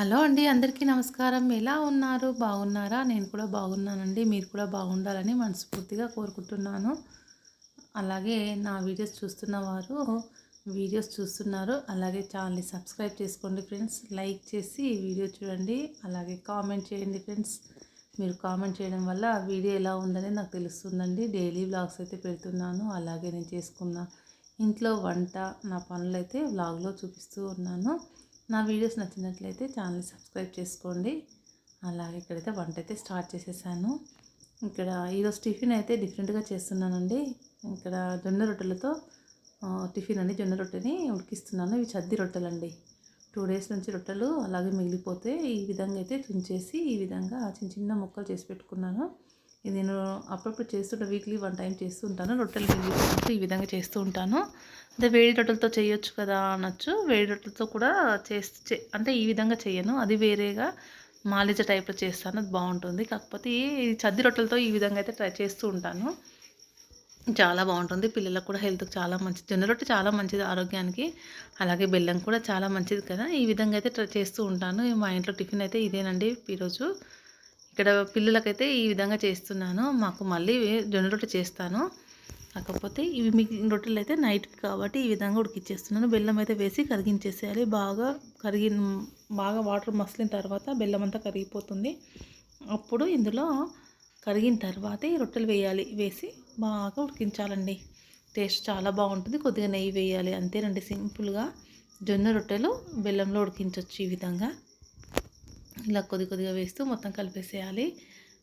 Hello అండి అందరికీ నమస్కారం. ఎలా ఉన్నారు? బాగున్నారా? నేను కూడా బాగున్నానండి. మీరు కూడా బాగుండాలని మనస్ఫూర్తిగా కోరుకుంటున్నాను. అలాగే నా వీడియోస్ చూస్తున్న వారు వీడియోస్ చూస్తున్నారు. అలాగే ఛానల్ని సబ్స్క్రైబ్ చేసుకోండి ఫ్రెండ్స్. లైక్ చేసి వీడియో చూడండి. అలాగే కామెంట్ చేయండి ఫ్రెండ్స్. మీరు కామెంట్ చేయడం వల్ల వీడియో ఎలా ఉందని నాకు తెలుస్తుందండి. డైలీ వ్లాగ్స్ అయితే పెడుతున్నాను. అలాగే నేను చేసుకున్న ఇంట్లో వంట నా పనులు అయితే వ్లాగ్లో చూపిస్తూ ఉన్నాను. నా వీడియోస్ నచ్చినట్లయితే ఛానల్ సబ్స్క్రైబ్ చేసుకోండి. అలాగే ఇక్కడైతే వంట అయితే స్టార్ట్ చేసేసాను. ఇక్కడ ఈరోజు టిఫిన్ అయితే డిఫరెంట్గా చేస్తున్నానండి. ఇక్కడ జొన్న రొట్టెలతో టిఫిన్ అండి. జొన్న రొట్టెని ఉడికిస్తున్నాను. ఇవి చద్ది రొట్టెలండి. టూ డేస్ నుంచి రొట్టెలు అలాగే మిగిలిపోతే ఈ విధంగా అయితే తుంచేసి ఈ విధంగా చిన్న చిన్న ముక్కలు చేసి పెట్టుకున్నాను. ఇది నేను అప్పుడప్పుడు చేస్తుంటా వీక్లీ వన్ టైం చేస్తూ ఉంటాను. రొట్టెలు మిగిలిపోయినప్పుడు ఈ విధంగా చేస్తూ ఉంటాను. అంటే వేడి రొట్టెలతో చేయొచ్చు కదా అనొచ్చు. వేడి రొట్టెలతో కూడా చేస్తూ చే- అంటే ఈ విధంగా చేయను. అది వేరేగా మాలిజ టైప్లో చేస్తాను. అది బాగుంటుంది. కాకపోతే ఈ చద్ది రొట్టెలతో ఈ విధంగా అయితే ట్రై చేస్తూ ఉంటాను. చాలా బాగుంటుంది. పిల్లలకు కూడా హెల్త్కి చాలా మంచిది జొన్న రొట్టె చాలా మంచిది ఆరోగ్యానికి. అలాగే బెల్లం కూడా చాలా మంచిది కదా. ఈ విధంగా అయితే ట్రై చేస్తూ ఉంటాను. మా ఇంట్లో టిఫిన్ అయితే ఇదేనండి ఈరోజు. ఇక్కడ పిల్లలకైతే ఈ విధంగా చేస్తున్నాను. మాకు మళ్ళీ జొన్న రొట్టె చేస్తాను. కాకపోతే ఇవి మిగిలిన రొట్టెలు అయితే నైట్కి కాబట్టి ఈ విధంగా ఉడికిచ్చేస్తున్నాను. బెల్లం అయితే వేసి కరిగించేసేయాలి. బాగా కరిగి బాగా వాటర్ మసిలిన తర్వాత బెల్లం అంతా కరిగిపోతుంది. అప్పుడు ఇందులో కరిగిన తర్వాతే ఈ రొట్టెలు వేయాలి. వేసి బాగా ఉడికించాలండి. టేస్ట్ చాలా బాగుంటుంది. కొద్దిగా నెయ్యి వేయాలి. అంతేనండి. సింపుల్గా జొన్న రొట్టెలు బెల్లంలో ఉడికించవచ్చు ఈ విధంగా. ఇలా కొద్ది కొద్దిగా వేస్తూ మొత్తం కలిపేసేయాలి.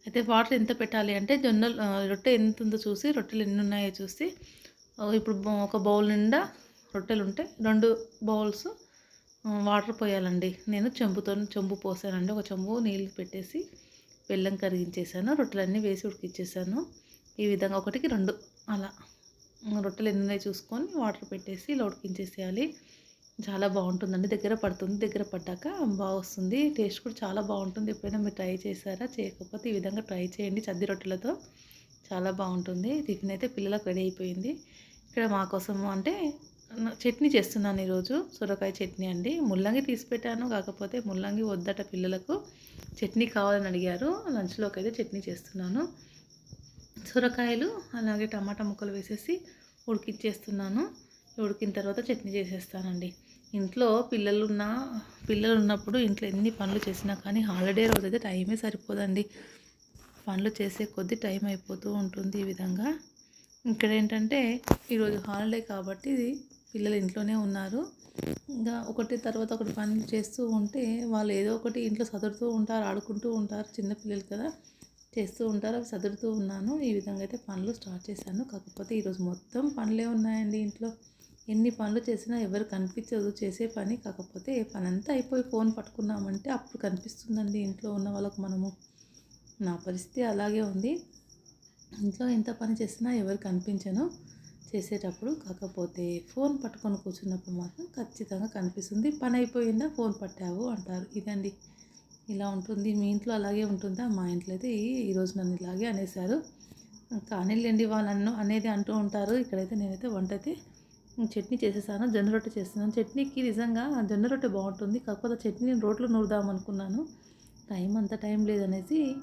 అయితే వాటర్ ఎంత పెట్టాలి అంటే జొన్న రొట్టె ఎంత ఉందో చూసి రొట్టెలు ఎన్ని ఉన్నాయో చూసి ఇప్పుడు ఒక బౌల్ నిండా రొట్టెలు ఉంటే రెండు బౌల్స్ వాటర్ పోయాలండి. నేను చెంబుతో చెంబు పోసానండి. ఒక చెంబు నీళ్ళు పెట్టేసి బెల్లం కరిగించేసాను. రొట్టెలన్నీ వేసి ఉడికిచ్చేసాను. ఈ విధంగా ఒకటికి రెండు అలా. రొట్టెలు ఎన్ని ఉన్నాయో చూసుకొని వాటర్ పెట్టేసి ఇలా ఉడికించేసేయాలి. చాలా బాగుంటుందండి. దగ్గర పడుతుంది. దగ్గర పడ్డాక బాగా వస్తుంది. టేస్ట్ కూడా చాలా బాగుంటుంది. ఎప్పుడైనా మీరు ట్రై చేశారా? చేయకపోతే ఈ విధంగా ట్రై చేయండి. చద్ది రొట్టెలతో చాలా బాగుంటుంది. టిఫిన్ అయితే పిల్లలకు రెడీ అయిపోయింది. ఇక్కడ మా కోసం అంటే చట్నీ చేస్తున్నాను ఈరోజు. సొరకాయ చట్నీ అండి. ముల్లంగి తీసి పెట్టాను. కాకపోతే ముల్లంగి వద్దట పిల్లలకు. చట్నీ కావాలని అడిగారు. లంచ్లోకి అయితే చట్నీ చేస్తున్నాను. సొరకాయలు అలాగే టమాటా ముక్కలు వేసేసి ఉడికించేస్తున్నాను ఉడికిన తర్వాత చట్నీ చేసేస్తానండి. ఇంట్లో పిల్లలు ఉన్న పిల్లలు ఉన్నప్పుడు ఇంట్లో ఎన్ని పనులు చేసినా కానీ హాలిడే రోజు అయితే టైమే సరిపోదండి. పనులు చేసే కొద్దీ టైం అయిపోతూ ఉంటుంది ఈ విధంగా. ఇక్కడ ఏంటంటే ఈరోజు హాలిడే కాబట్టి పిల్లలు ఇంట్లోనే ఉన్నారు. ఇంకా ఒకటి తర్వాత ఒకటి పనులు చేస్తూ ఉంటే వాళ్ళు ఏదో ఒకటి ఇంట్లో చదురుతూ ఉంటారు ఆడుకుంటూ ఉంటారు చిన్నపిల్లలు కదా చేస్తూ ఉంటారు అవి చదురుతూ ఉన్నాను. ఈ విధంగా అయితే పనులు స్టార్ట్ చేశాను. కాకపోతే ఈరోజు మొత్తం పనులే ఉన్నాయండి ఇంట్లో. ఎన్ని పనులు చేసినా ఎవరు కనిపించదు చేసే పని కాకపోతే పని అంతా అయిపోయి ఫోన్ పట్టుకున్నామంటే అప్పుడు కనిపిస్తుందండి ఇంట్లో ఉన్న వాళ్ళకు మనము. నా పరిస్థితి అలాగే ఉంది. ఇంట్లో ఎంత పని చేసినా ఎవరు కనిపించను. చేసేటప్పుడు కాకపోతే ఫోన్ పట్టుకొని కూర్చున్నప్పుడు మాత్రం ఖచ్చితంగా కనిపిస్తుంది. పని అయిపోయిందా ఫోన్ పట్టావు అంటారు. ఇదండి. ఇలా ఉంటుంది. మీ ఇంట్లో అలాగే ఉంటుందా? మా ఇంట్లో అయితే ఈ- ఈరోజు నన్ను ఇలాగే అనేసారు కానీలేండి వాళ్ళు అన్ను అనేది అంటూ ఉంటారు. ఇక్కడైతే నేనైతే వంట అయితే చట్నీ చేసేసాను జొన్న రొట్టె చేస్తున్నాను. చట్నీకి నిజంగా జొన్న రొట్టె బాగుంటుంది. కాకపోతే ఆ చట్నీ నేను రోట్లో నూరుదాం అనుకున్నాను. టైం అంత టైం లేదనేసి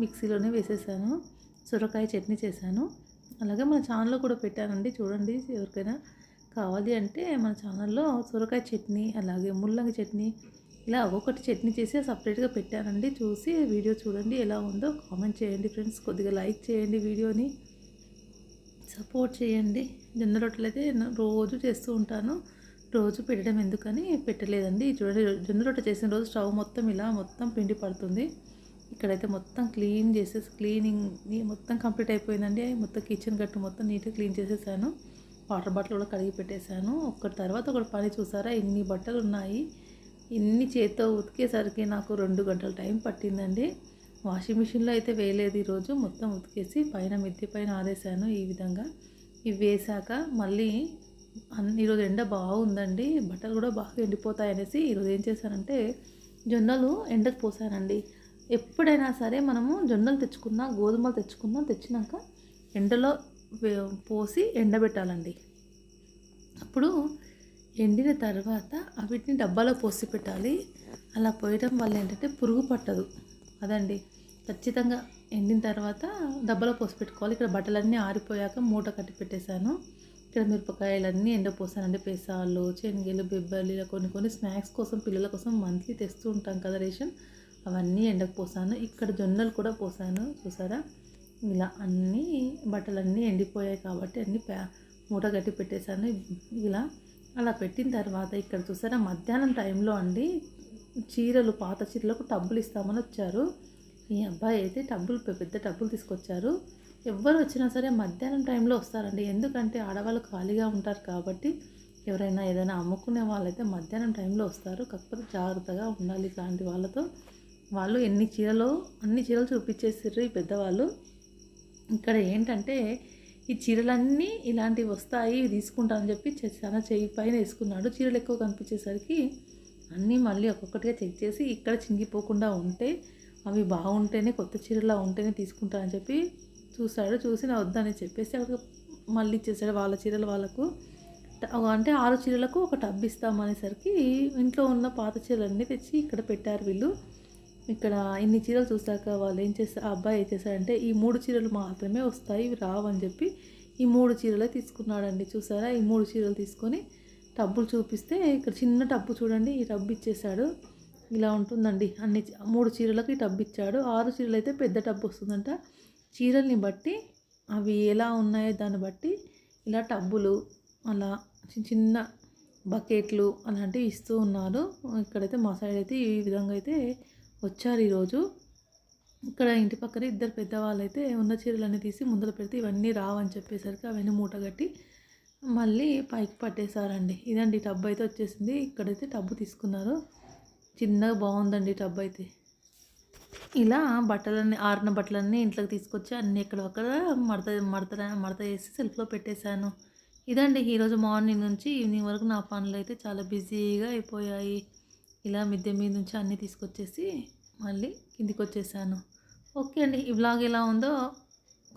మిక్సీలోనే వేసేసాను. సొరకాయ చట్నీ చేశాను. అలాగే మన ఛానల్లో కూడా పెట్టానండి. చూడండి ఎవరికైనా కావాలి అంటే మన ఛానల్లో సొరకాయ చట్నీ అలాగే ముల్లంగి చట్నీ ఇలా ఒక్కొక్కటి చట్నీ చేసి సపరేట్గా పెట్టానండి. చూసి వీడియో చూడండి ఎలా ఉందో కామెంట్ చేయండి ఫ్రెండ్స్. కొద్దిగా లైక్ చేయండి వీడియోని. సపోర్ట్ చేయండి. జొన్న రొట్టెలు అయితే నేను రోజు చేస్తూ ఉంటాను. రోజు పెట్టడం ఎందుకని పెట్టలేదండి. చూడండి జొన్న రొట్టె చేసిన రోజు స్టవ్ మొత్తం ఇలా మొత్తం పిండి పడుతుంది. ఇక్కడైతే మొత్తం క్లీన్ చేసేసి క్లీనింగ్ మొత్తం కంప్లీట్ అయిపోయిందండి. మొత్తం కిచెన్ గట్టు మొత్తం నీట్గా క్లీన్ చేసేసాను. వాటర్ బాటిల్ కూడా కడిగి పెట్టేశాను. ఒకటి తర్వాత ఒకటి పని చూసారా? ఇన్ని బట్టలు ఉన్నాయి ఇన్ని చేత్తో ఉతికేసరికి నాకు రెండు గంటల టైం పట్టిందండి. వాషింగ్ మిషన్లో అయితే వేయలేదు ఈరోజు. మొత్తం ఉతికేసి పైన మిద్దె పైన ఆరేసాను ఈ విధంగా. ఇవి వేసాక మళ్ళీ అన్ని ఈరోజు ఎండ బాగుందండి. బట్టలు కూడా బాగా ఎండిపోతాయి అనేసి ఈరోజు ఏం చేశానంటే జొన్నలు ఎండకు పోసానండి. ఎప్పుడైనా సరే మనము జొన్నలు తెచ్చుకున్నా గోధుమలు తెచ్చుకున్నా తెచ్చినాక ఎండలో పోసి ఎండబెట్టాలండి. అప్పుడు ఎండిన తర్వాత అవిటిని డబ్బాలో పోసి పెట్టాలి. అలా పోయడం వల్ల ఏంటంటే పురుగు పట్టదు. అదండి. ఖచ్చితంగా ఎండిన తర్వాత డబ్బాలో పోసి పెట్టుకోవాలి. ఇక్కడ బట్టలన్నీ ఆరిపోయాక మూట కట్టి పెట్టేశాను. ఇక్కడ మిరపకాయలన్నీ ఎండపోసానండి పెసాలు శనగలు బెబ్బలు ఇలా కొన్ని కొన్ని స్నాక్స్ కోసం పిల్లల కోసం మంత్లీ తెస్తూ ఉంటాం కదా రేషన్. అవన్నీ ఎండకు పోసాను ఇక్కడ జొన్నలు కూడా పోసాను. చూసారా? ఇలా అన్నీ బట్టలన్నీ ఎండిపోయాయి కాబట్టి అన్నీ ప్యా మూట కట్టి పెట్టేశాను. ఇలా అలా పెట్టిన తర్వాత ఇక్కడ చూసారా? మధ్యాహ్నం టైంలో అండి చీరలు పాత చీరలకు టబ్బులు ఇస్తామని వచ్చారు. ఈ అబ్బాయి అయితే టబ్బులు పెద్ద టబ్బులు తీసుకొచ్చారు. ఎవరు వచ్చినా సరే మధ్యాహ్నం టైంలో వస్తారండి. ఎందుకంటే ఆడవాళ్ళు ఖాళీగా ఉంటారు కాబట్టి ఎవరైనా ఏదైనా అమ్ముకునే వాళ్ళైతే మధ్యాహ్నం టైంలో వస్తారు. కాకపోతే జాగ్రత్తగా ఉండాలి ఇట్లాంటి వాళ్ళతో. వాళ్ళు ఎన్ని చీరలు అన్ని చీరలు చూపించేసారు ఈ పెద్దవాళ్ళు. ఇక్కడ ఏంటంటే ఈ చీరలన్నీ ఇలాంటివి వస్తాయి తీసుకుంటానని చెప్పి చాలా చెయ్యి పైన వేసుకున్నాడు. చీరలు ఎక్కువ కనిపించేసరికి అన్నీ మళ్ళీ ఒక్కొక్కటిగా చెక్ చేసి ఇక్కడ చింగిపోకుండా ఉంటే అవి బాగుంటేనే కొత్త చీరలా ఉంటేనే తీసుకుంటా అని చెప్పి చూశాడు. చూసి నా వద్దని చెప్పేసి అక్కడ మళ్ళీ ఇచ్చేసాడు వాళ్ళ చీరలు వాళ్ళకు. అంటే ఆరు చీరలకు ఒక టబ్ ఇస్తామనేసరికి ఇంట్లో ఉన్న పాత చీరలన్నీ తెచ్చి ఇక్కడ పెట్టారు వీళ్ళు. ఇక్కడ ఇన్ని చీరలు చూసాక వాళ్ళు ఏం చేస్తారు అబ్బాయి ఏం చేశారంటే ఈ మూడు చీరలు మాత్రమే వస్తాయి ఇవి రావని చెప్పి ఈ మూడు చీరలే తీసుకున్నాడండి. చూసారా ఈ మూడు చీరలు తీసుకొని టబ్బులు చూపిస్తే ఇక్కడ చిన్న టబ్బు చూడండి ఈ టబ్బు ఇచ్చేసాడు. ఇలా ఉంటుందండి. అన్ని మూడు చీరలకు ఈ ఇచ్చాడు. ఆరు చీరలు అయితే పెద్ద టబ్బు వస్తుందంట. చీరల్ని బట్టి అవి ఎలా ఉన్నాయో దాన్ని బట్టి ఇలా టబ్బులు అలా చిన్న చిన్న బకెట్లు అలాంటివి ఇస్తూ ఉన్నారు. ఇక్కడైతే మా సైడ్ అయితే ఈ విధంగా అయితే వచ్చారు ఈరోజు. ఇక్కడ ఇంటి పక్కన ఇద్దరు పెద్దవాళ్ళు అయితే ఉన్న చీరలన్నీ తీసి ముందర పెడితే ఇవన్నీ రావని చెప్పేసరికి అవన్నీ మూట కట్టి మళ్ళీ పైకి పట్టేశారండి. ఇదండి టబ్ అయితే వచ్చేసింది. ఇక్కడైతే టబ్బు తీసుకున్నారు. చిన్నగా బాగుందండి టబ్ అయితే. ఇలా బట్టలన్నీ ఆరిన బట్టలన్నీ ఇంట్లోకి తీసుకొచ్చి అన్నీ ఇక్కడ అక్కడ మడత మడత మడత వేసి సెల్ఫ్లో పెట్టేశాను. ఇదండి ఈరోజు మార్నింగ్ నుంచి ఈవినింగ్ వరకు నా పనులు అయితే చాలా బిజీగా అయిపోయాయి. ఇలా మిద్దె మీద నుంచి అన్నీ తీసుకొచ్చేసి మళ్ళీ కిందికి వచ్చేసాను. ఓకే అండి ఈ బ్లాగ్ ఎలా ఉందో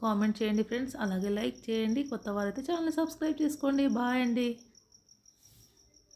కామెంట్ చేయండి ఫ్రెండ్స్. అలాగే లైక్ చేయండి. కొత్త వారైతే ఛానల్ సబ్స్క్రైబ్ చేసుకోండి. బాయ్ అండి.